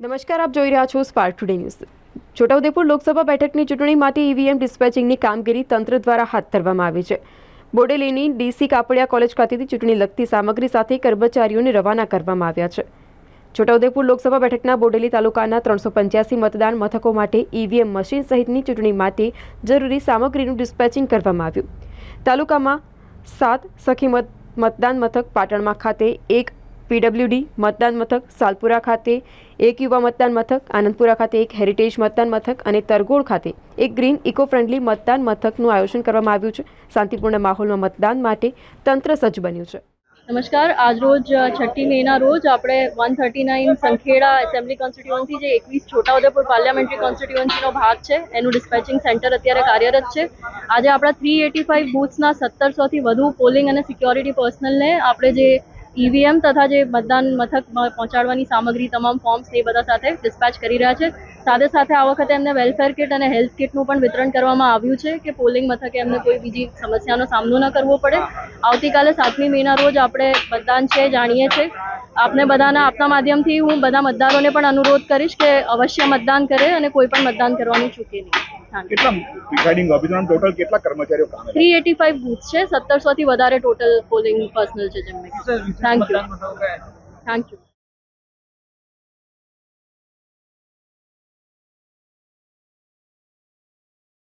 નમસ્કાર, આપ જોઈ રહ્યા છો Spark Today News Chhotaudepur Loksabha બેઠકની ચૂંટણી માટે ઈવીએમ ડિસ્પેચિંગની કામગીરી તંત્ર દ્વારા હાથ ધરવામાં આવી છે. બોડેલીની ડીસી કાપડિયા કોલેજ ખાતેથી ચૂંટણી લગતી સામગ્રી સાથે કર્મચારીઓને રવાના કરવામાં આવ્યા છે. છોટાઉદેપુર લોકસભા બેઠકના બોડેલી તાલુકાના ત્રણસો પંચ્યાસી મતદાન મથકો માટે ઈવીએમ મશીન સહિતની ચૂંટણી માટે જરૂરી સામગ્રીનું ડિસ્પેચિંગ કરવામાં આવ્યું. તાલુકામાં સાત સખી મત, મતદાન મથક પાટણમાં ખાતે એક પીડબ્લ્યુડી મતદાન મથક, સાલપુરા ખાતે એક યુવા મતદાન મથક, આનંદપુરા ખાતે એક હેરિટેજ મતદાન મથક અને તરગોળ ખાતે એક ગ્રીન ઇકો ફ્રેન્ડલી મતદાન મથકનું આયોજન કરવામાં આવ્યું છે. શાંતિપૂર્ણ માહોલમાં મતદાન માટે તંત્ર સજ્જ બન્યું છે. નમસ્કાર. આજરોજ છઠ્ઠી મેના રોજ આપણે one thirty nine Sankheda assembly constituency જે એકવીસ છોટાઉદેપુર પાર્લામેન્ટરી કોન્સ્ટિટ્યુઅન્સીનો ભાગ છે, એનું ડિસ્પેચિંગ સેન્ટર અત્યારે કાર્યરત છે. આજે આપણા થ્રી એટી ફાઇવ બૂથ્સના સત્તરસોથી વધુ પોલિંગ અને સિક્યોરિટી પર્સનલને આપણે જે ઈવીએમ તથા જે મતદાન મથક પહોંચાડવાની સામગ્રી, તમામ ફોર્મ્સ એ બધા સાથે ડિસ્પેચ કરી રહ્યા છે. સાથે સાથે આ વખતે એમને વેલફેર કિટ અને હેલ્થ કિટનું પણ વિતરણ કરવામાં આવ્યું છે કે પોલિંગ મથકે એમને કોઈ બીજી સમસ્યાનો સામનો ન કરવો પડે. આવતીકાલે સાતમી મેના રોજ આપણે મતદાન છે, જાણીએ છીએ આપને બધાના આપના માધ્યમથી હું બધા મતદારોને પણ અનુરોધ કરીશ કે અવશ્ય મતદાન કરે અને કોઈ પણ મતદાન કરવાનું ચૂકે નહીં. કેટલા પ્રિસાઇડિંગ ઓફિસર ટોટલ કેટલા કર્મચારીઓ કામે થ્રી એટી ફાઇવ બૂથ છે સત્તરસોથી વધારે ટોટલ પોલિંગ પર્સનલ છે જેમને થેન્ક યુ થેન્ક યુ